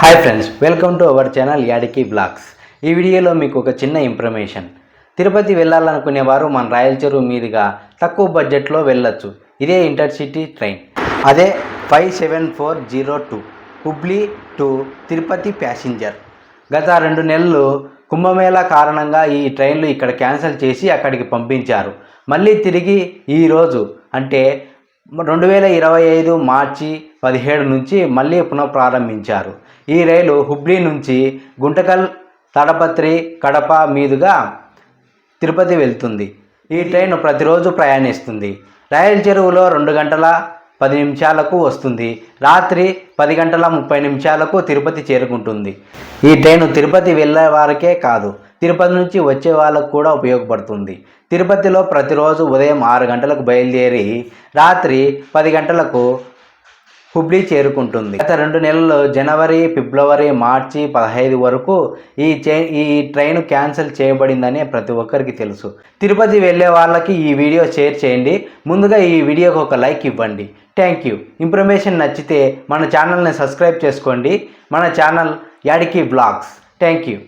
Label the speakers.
Speaker 1: Hi friends welcome to our channel Yadiki vlogs ఈ వీడియోలో మీకు ఒక చిన్న ఇన్ఫర్మేషన్ తిరుపతి వెళ్ళాలనుకునే వారు మన రాయలచెరువు మీదుగా తక్కువ బడ్జెట్లో వెళ్ళొచ్చు. ఇదే ఇంటర్సిటీ ట్రైన్ అదే five seven four zero two Hubli to Tirupati passenger గత రెండు నెలలు కుంభమేళా కారణంగా ఈ ట్రైన్లు ఇక్కడ క్యాన్సిల్ చేసి అక్కడికి పంపించారు. మళ్ళీ తిరిగి ఈరోజు అంటే రెండు వేల ఇరవై ఐదు మార్చి పదిహేడు నుంచి మళ్ళీ పునఃప్రారంభించారు. ఈ రైలు హుబ్లీ నుంచి గుంటకల్ తడపత్రి కడప మీదుగా తిరుపతి వెళ్తుంది. ఈ ట్రైన్ ప్రతిరోజు ప్రయాణిస్తుంది. రాయల చెరువులో రెండు గంటల పది నిమిషాలకు వస్తుంది. రాత్రి పది గంటల ముప్పై నిమిషాలకు తిరుపతి చేరుకుంటుంది. ఈ ట్రైన్ తిరుపతి వెళ్ళే వారికే కాదు తిరుపతి నుంచి వచ్చే వాళ్ళకు కూడా ఉపయోగపడుతుంది. తిరుపతిలో ప్రతిరోజు ఉదయం ఆరు గంటలకు బయలుదేరి రాత్రి పది గంటలకు హుబ్లీ చేరుకుంటుంది. గత రెండు నెలలు జనవరి ఫిబ్రవరి మార్చి పదహైదు వరకు ఈ చే ఈ ట్రైన్ క్యాన్సిల్ చేయబడిందని ప్రతి ఒక్కరికి తెలుసు. తిరుపతి వెళ్ళే వాళ్ళకి ఈ వీడియో షేర్ చేయండి. ముందుగా ఈ వీడియోకి ఒక లైక్ ఇవ్వండి. Thank you. ఇన్ఫర్మేషన్ నచ్చితే మన ఛానల్ని సబ్స్క్రైబ్ చేసుకోండి. మన ఛానల్ యాడికి బ్లాగ్స్. Thank you.